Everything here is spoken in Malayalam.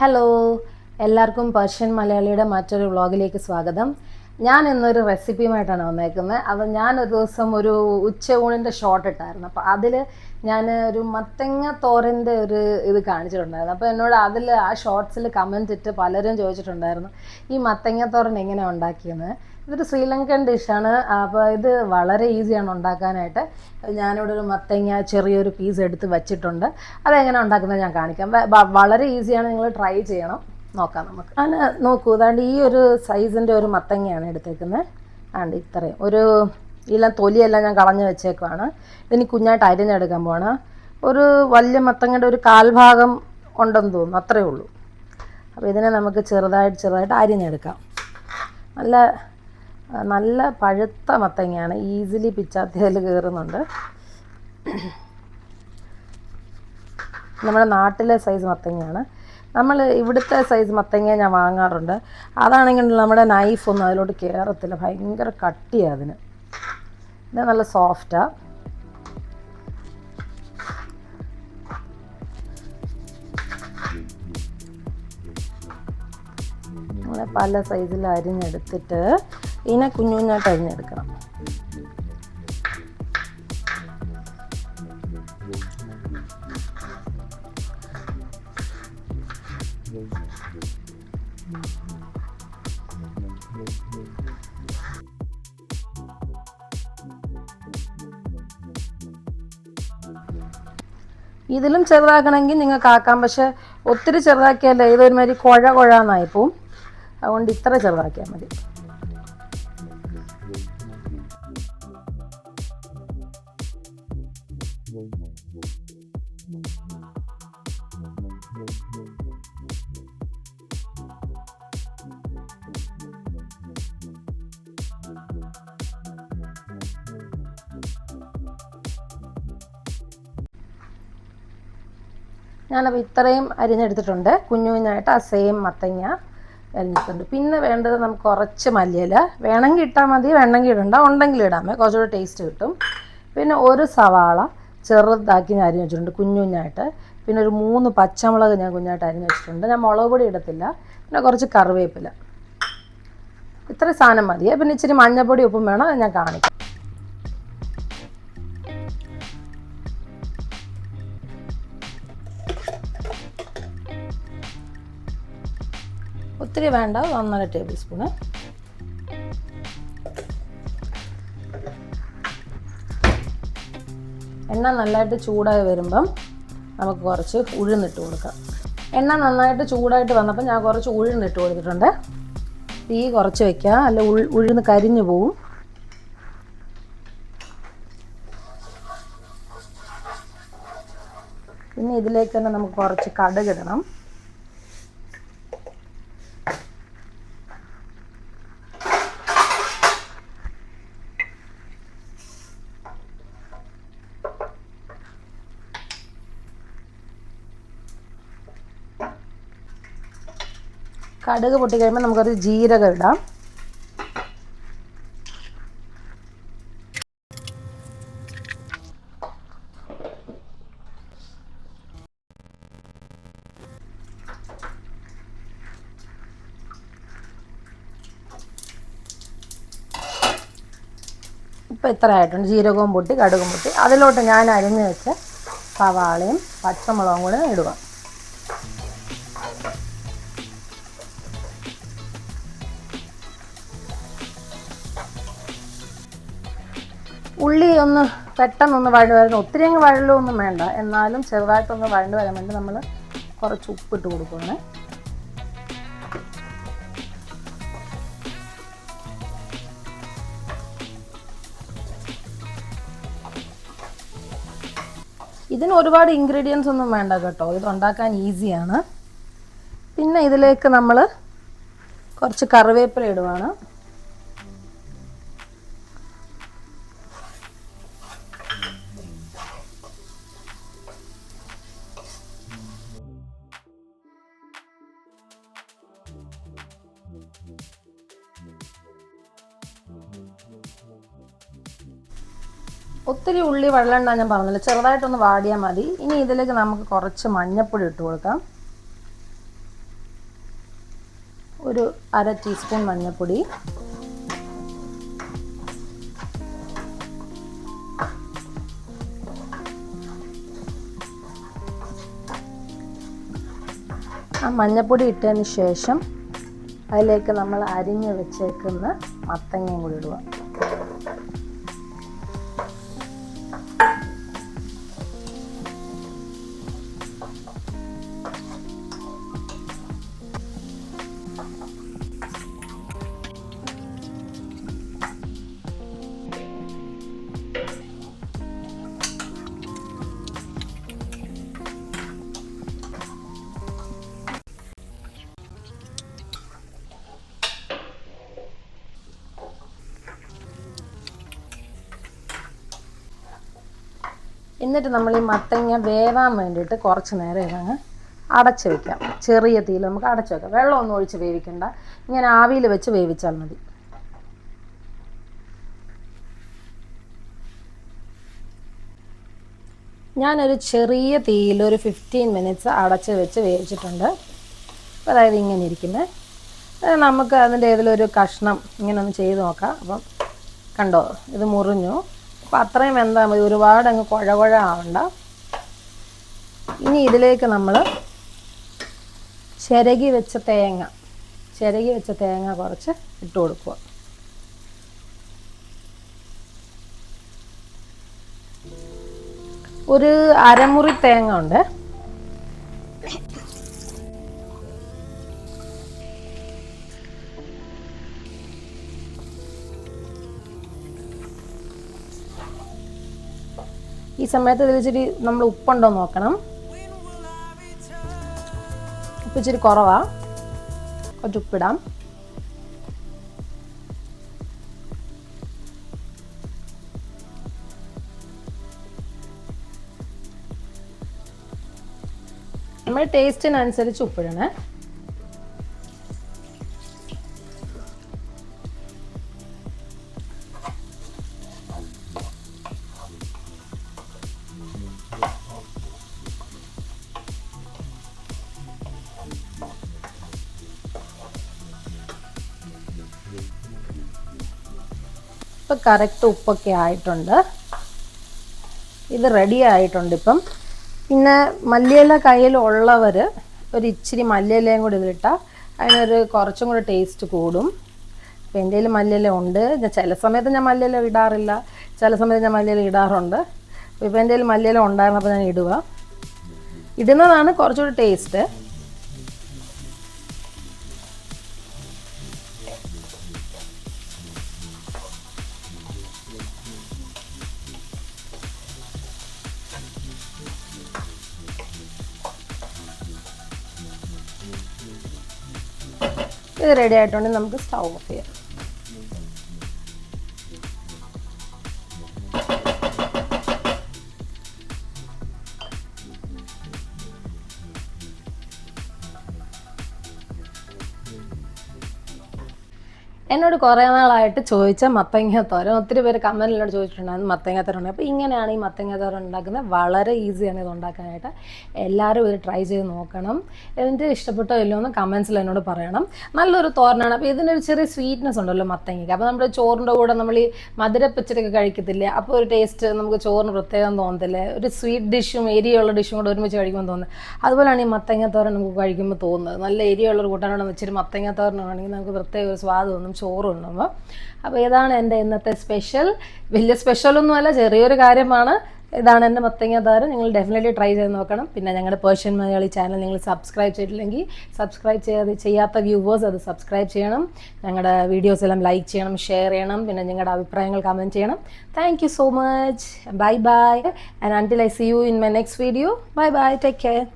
ഹലോ എല്ലാവർക്കും പേർഷ്യൻ മലയാളിയുടെ മറ്റൊരു വ്ളോഗിലേക്ക് സ്വാഗതം. ഞാൻ ഇന്നൊരു റെസിപ്പിയുമായിട്ടാണ് വന്നേക്കുന്നത്. അത് ഞാൻ ഒരു ദിവസം ഒരു ഉച്ചയൂണിന്റെ ഷോട്ട് ഇട്ടായിരുന്നു. അപ്പോൾ അതിൽ ഞാൻ ഒരു മത്തങ്ങ തോരന്റെ ഒരു ഇത് കാണിച്ചിട്ടുണ്ടായിരുന്നു. അപ്പോൾ എന്നോട് അതിൽ ആ ഷോർട്സിൽ കമന്റ് ഇട്ട് പലരും ചോദിച്ചിട്ടുണ്ടായിരുന്നു ഈ മത്തങ്ങ തോരൻ എങ്ങനെ ഉണ്ടാക്കിയെന്ന്? ഇതൊരു ശ്രീലങ്കൻ ഡിഷാണ് അപ്പോൾ ഇത് വളരെ ഈസിയാണ് ഉണ്ടാക്കാനായിട്ട്. ഞാനിവിടെ ഒരു മത്തങ്ങ ചെറിയൊരു പീസ് എടുത്ത് വെച്ചിട്ടുണ്ട്. അതെങ്ങനെ ഉണ്ടാക്കുന്നത് ഞാൻ കാണിക്കാം. വളരെ ഈസിയാണ് നിങ്ങൾ ട്രൈ ചെയ്യണം. നോക്കാം നമുക്ക്. ഞാൻ നോക്കൂ അതാണ്ട് ഈ ഒരു സൈസിന്റെ ഒരു മത്തങ്ങയാണ് എടുത്തേക്കുന്നത്. ആണ്ട് ഇത്രയും. ഒരു ഇല തൊലിയെല്ലാം ഞാൻ കളഞ്ഞു വെച്ചേക്കുവാണ്. ഇതിന് കുഞ്ഞായിട്ട് അരിഞ്ഞെടുക്കാൻ പോവാണ്. ഒരു വലിയ മത്തങ്ങയുടെ ഒരു കാൽഭാഗം ഉണ്ടെന്ന് തോന്നുന്നു. അത്രയേ ഉള്ളൂ. അപ്പോൾ ഇതിനെ നമുക്ക് ചെറുതായിട്ട് ചെറുതായിട്ട് അരിഞ്ഞെടുക്കാം. നല്ല നല്ല പഴുത്ത മത്തങ്ങയാണ്. ഈസിലി പിച്ചാത്തിയിൽ കയറുന്നുണ്ട്. നമ്മുടെ നാട്ടിലെ സൈസ് മത്തങ്ങയാണ്. നമ്മൾ ഇവിടുത്തെ സൈസ് മത്തങ്ങ ഞാൻ വാങ്ങാറുണ്ട്. അതാണെങ്കിൽ നമ്മുടെ നൈഫൊന്നും അതിലോട്ട് കയറത്തില്ല ഭയങ്കര കട്ടിയാണ് അതിന്. ഇത് നല്ല സോഫ്റ്റാണ് പല സൈസിൽ അരിഞ്ഞെടുത്തിട്ട് ഇതിനെ കുഞ്ഞു കുഞ്ഞായിട്ട് അരിഞ്ഞെടുക്കണം. ഇതിലും ചെറുതാക്കണമെങ്കിൽ നിങ്ങൾക്ക് ആക്കാം. പക്ഷെ ഒത്തിരി ചെറുതാക്കിയാലേ ഇതൊരുമാതിരി കുഴ കുഴന്നായി പോവും. അതുകൊണ്ട് ഇത്ര ചെറുതാക്കിയാൽ മതി. ഞാനപ്പോൾ ഇത്രയും അരിഞ്ഞെടുത്തിട്ടുണ്ട് കുഞ്ഞു കുഞ്ഞായിട്ട് ആ സെയിം മത്തങ്ങ അരിഞ്ഞിട്ടുണ്ട്. പിന്നെ വേണ്ടത് നമുക്ക് കുറച്ച് മല്ലിയില. വേണമെങ്കിൽ ഇട്ടാൽ മതി വേണമെങ്കിൽ ഇടണ്ട. ഉണ്ടെങ്കിൽ ഇടാമേ കുറച്ചുകൂടെ ടേസ്റ്റ് കിട്ടും. പിന്നെ ഒരു സവാള ചെറുതാക്കി ഞാൻ അരിഞ്ഞ് വെച്ചിട്ടുണ്ട് കുഞ്ഞു കുഞ്ഞായിട്ട് പിന്നെ ഒരു മൂന്ന് പച്ചമുളക് ഞാൻ കുഞ്ഞായിട്ട് അരിഞ്ഞ് വെച്ചിട്ടുണ്ട്. ഞാൻ മുളക് പൊടി ഇടത്തില്ല. പിന്നെ കുറച്ച് കറിവേപ്പില. ഇത്ര സാധനം മതിയേ പിന്നെ ഇച്ചിരി മഞ്ഞപ്പൊടി ഉപ്പും വേണം ഞാൻ കാണിക്കാം. ഒത്തിരി വേണ്ട ഒന്നര ടേബിൾ സ്പൂണ്. എണ്ണ നല്ലതായിട്ട് ചൂടായി വരുമ്പം നമുക്ക് കുറച്ച് ഉഴുന്നിട്ട് കൊടുക്കാം. എണ്ണ നന്നായിട്ട് ചൂടായിട്ട് വന്നപ്പോൾ ഞാൻ കുറച്ച് ഉഴുന്നിട്ട് കൊടുത്തിട്ടുണ്ട്. തീ കുറച്ച് വയ്ക്കുക അല്ല ഉഴുന്ന് കരിഞ്ഞു പോവും. പിന്നെ ഇതിലേക്ക് തന്നെ നമുക്ക് കുറച്ച് കടുകിടണം കടുക് പൊട്ടി കഴിയുമ്പോൾ നമുക്കൊരു ജീരകം ഇടാം. ഇപ്പം ഇത്ര ആയിട്ടുണ്ട്. ജീരകവും പൊട്ടി കടുകും പൊട്ടി. അതിലോട്ട് ഞാൻ അരിഞ്ഞ് വെച്ച് സവാളയും പച്ചമുളകും കൂടെ ഇടുക. ഒന്ന് പെട്ടെന്നൊന്ന് വഴണ്ട് വരണം ഒത്തിരി അങ്ങ് വഴലൊന്നും വേണ്ട. എന്നാലും ചെറുതായിട്ടൊന്ന് വഴണ്ട് വരാൻ വേണ്ടി നമ്മൾ കുറച്ച് ഉപ്പിട്ട് കൊടുക്കുകയാണ് ഇതിന് ഒരുപാട് ഇൻഗ്രീഡിയൻസ് ഒന്നും വേണ്ട കേട്ടോ. ഇത് ഉണ്ടാക്കാൻ ഈസിയാണ് പിന്നെ ഇതിലേക്ക് നമ്മൾ കുറച്ച് കറിവേപ്പില ഇടുവാണ്. ഒത്തിരി ഉള്ളി വെള്ളമുണ്ടാ ഞാൻ പറഞ്ഞില്ല. ചെറുതായിട്ടൊന്ന് വാടിയാൽ മതി. ഇനി ഇതിലേക്ക് നമുക്ക് കുറച്ച് മഞ്ഞൾപ്പൊടി ഇട്ട് കൊടുക്കാം. ഒരു അര ടീസ്പൂൺ മഞ്ഞൾപ്പൊടി ആ മഞ്ഞൾപ്പൊടി ഇട്ടതിന് ശേഷം അതിലേക്ക് നമ്മൾ അരിഞ്ഞ് വെച്ചേക്കുന്ന മത്തങ്ങയും കൂടി ഇടുക. എന്നിട്ട് നമ്മൾ ഈ മത്തങ്ങ വേവാൻ വേണ്ടിയിട്ട് കുറച്ച് നേരം ഇതങ്ങ് അടച്ച് വെക്കാം. ചെറിയ തീയിൽ നമുക്ക് അടച്ച് വെക്കാം. വെള്ളമൊന്നും ഒഴിച്ച് വേവിക്കണ്ട. ഇങ്ങനെ ആവിയിൽ വെച്ച് വേവിച്ചാൽ മതി. ഞാനൊരു ചെറിയ തീയിൽ ഒരു ഫിഫ്റ്റീൻ മിനിറ്റ്സ് അടച്ച് വെച്ച് വേവിച്ചിട്ടുണ്ട്. അതായത് ഇങ്ങനെ ഇരിക്കുന്നത് നമുക്ക് അതിന്റെ ഒരു കഷ്ണം ഇങ്ങനെ ഒന്ന് ചെയ്ത് നോക്കാം. അപ്പം കണ്ടോ ഇത് മുറിഞ്ഞു. അപ്പോൾ അത്രയും വെന്താൽ മതി. ഒരുപാട് അങ്ങ് കുഴ കുഴ ആവണ്ട. ഇനി ഇതിലേക്ക് നമ്മൾ ചിരകി വെച്ച തേങ്ങ ചിരകി വെച്ച തേങ്ങ കുറച്ച് ഇട്ട് കൊടുക്കുക. ഒരു അരമുറി തേങ്ങ ഉണ്ട്. ഈ സമയത്ത് ഇതിൽ ഇച്ചിരി നമ്മൾ ഉപ്പുണ്ടോ നോക്കണം. ഉപ്പ് ഇച്ചിരി കുറവാ. കുറച്ച് ഉപ്പിടാം. നമ്മൾ ടേസ്റ്റിനനുസരിച്ച് ഉപ്പിടണേ. ഇപ്പം കറക്റ്റ് ഉപ്പൊക്കെ ആയിട്ടുണ്ട്. ഇത് റെഡി ആയിട്ടുണ്ട് ഇപ്പം. പിന്നെ മല്ലിയില കയ്യിലുള്ളവർ ഒരു ഇച്ചിരി മല്ലിയിലയും കൂടി ഇതിലിട്ടാൽ അതിനൊരു കുറച്ചും കൂടി ടേസ്റ്റ് കൂടും. അപ്പോൾ എന്റെ കയ്യിൽ മല്ലിയില ഉണ്ട്. ചില സമയത്ത് ഞാൻ മല്ലിയില ഇടാറില്ല. ചില സമയത്ത് ഞാൻ മല്ലിയില ഇടാറുണ്ട്. അപ്പോൾ ഇപ്പം എന്റെ കയ്യിൽ മല്ലിയില ഉണ്ടായിരുന്നപ്പോൾ ഞാൻ ഇടുക ഇടുന്നതാണ് കുറച്ചുകൂടി ടേസ്റ്റ് ഇത് റെഡി ആയിട്ടുണ്ടെങ്കിൽ നമുക്ക് സ്റ്റൗ ഓഫ് ചെയ്യാം. എന്നോട് കുറേ നാളായിട്ട് ചോദിച്ച മത്തങ്ങ തോരൻ. ഒത്തിരി പേര് കമന്റിലോട് ചോദിച്ചിട്ടുണ്ടായിരുന്നു മത്തങ്ങ തോരൻ അപ്പോൾ ഇങ്ങനെയാണ് ഈ മത്തങ്ങ തോരൻ ഉണ്ടാക്കുന്നത്. വളരെ ഈസിയാണ് ഇത് ഉണ്ടാക്കാനായിട്ട്. എല്ലാവരും ഇത് ട്രൈ ചെയ്ത് നോക്കണം. എന്നിട്ട് ഇഷ്ടപ്പെട്ടോ ഇല്ലയോ എന്ന് കമൻസിൽ എന്നോട് പറയണം. നല്ലൊരു തോരനാണ്. അപ്പോൾ ഇതിനൊരു ചെറിയ സ്വീറ്റ്നെസ് ഉണ്ടല്ലോ മത്തങ്ങയ്ക്ക്. അപ്പോൾ നമ്മുടെ ചോറിന്റെ കൂടെ നമ്മൾ ഈ മധുരപ്പച്ചടിയൊക്കെ കഴിക്കത്തില്ലേ? അപ്പോൾ ഒരു ടേസ്റ്റ് നമുക്ക് ചോറിന് പ്രത്യേകം തോന്നത്തില്ലേ? ഒരു സ്വീറ്റ് ഡിഷും എരിയുള്ള ഡിഷും കൂടെ ഒരുമിച്ച് കഴിക്കുമ്പോൾ തോന്നുന്നത്. അതുപോലെയാണ് ഈ മത്തങ്ങ തോരൻ നമുക്ക് കഴിക്കുമ്പോൾ തോന്നുന്നത്. നല്ല എരിയുള്ളൊരു കൂട്ടാനോട് വെച്ചിട്ട് മത്തങ്ങ തോരനാണെങ്കിൽ നമുക്ക് പ്രത്യേക ഒരു സ്വാദ് തോന്നും. ചോറ് ഉണ്ണുമ്പോൾ അപ്പോൾ ഇതാണ് എന്റെ ഇന്നത്തെ സ്പെഷ്യൽ വലിയ സ്പെഷ്യലൊന്നുമല്ല ചെറിയൊരു കാര്യമാണ്. ഇതാണ് എന്റെ മത്തങ്ങ താരം നിങ്ങൾ ഡെഫിനറ്റ്ലി ട്രൈ ചെയ്ത് നോക്കണം. പിന്നെ ഞങ്ങളുടെ പേർഷ്യൻ മലയാളി ചാനൽ നിങ്ങൾ സബ്സ്ക്രൈബ് ചെയ്തിട്ടില്ലെങ്കിൽ സബ്സ്ക്രൈബ് ചെയ്യാതെ ചെയ്യാത്ത വ്യൂവേഴ്സ് അത് സബ്സ്ക്രൈബ് ചെയ്യണം. ഞങ്ങളുടെ വീഡിയോസ് എല്ലാം ലൈക്ക് ചെയ്യണം ഷെയർ ചെയ്യണം. പിന്നെ നിങ്ങളുടെ അഭിപ്രായങ്ങൾ കമന്റ് ചെയ്യണം. Thank you so much bye bye and until I see you in my next video bye bye take care